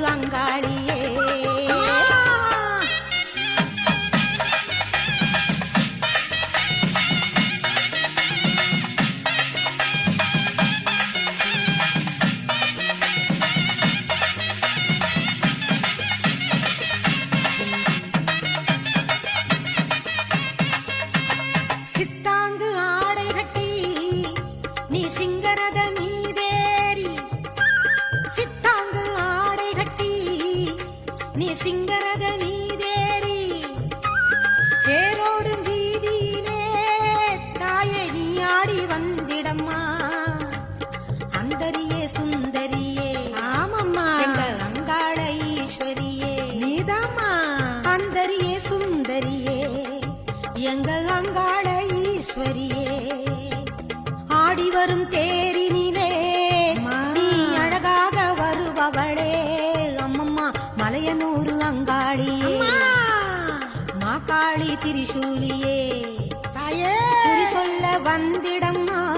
மலையனூறு வந்திடம்மா. அந்தரியே சுந்தரியே. ஆமாம்மா. அங்காள ஈஸ்வரியே. நீதாம்மா. அந்தரியே சுந்தரியே. எங்கள் அங்காள ஈஸ்வரியே. ஆடி வரும் தேரினிலே. நீ அழகாக வருபவளே. அம்மம்மா மலையனூறு அங்காளியே. திரிசூலியே. தாயே. வந்திடம்மா.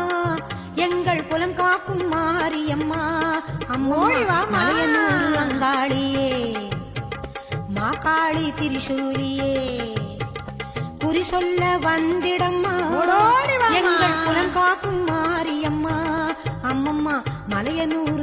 எங்கள் குலம் காக்கும் மாரியம்மா. அம்மோடி ஓடி வாம்மா. மலையனூர் அங்காளியே. மாக்காளி திரிசூலியே. குறி சொல்ல வந்திடம்மா. எங்கள் குலம் காக்கும் மாரியம்மா. அம்மம்மா மலையனூர்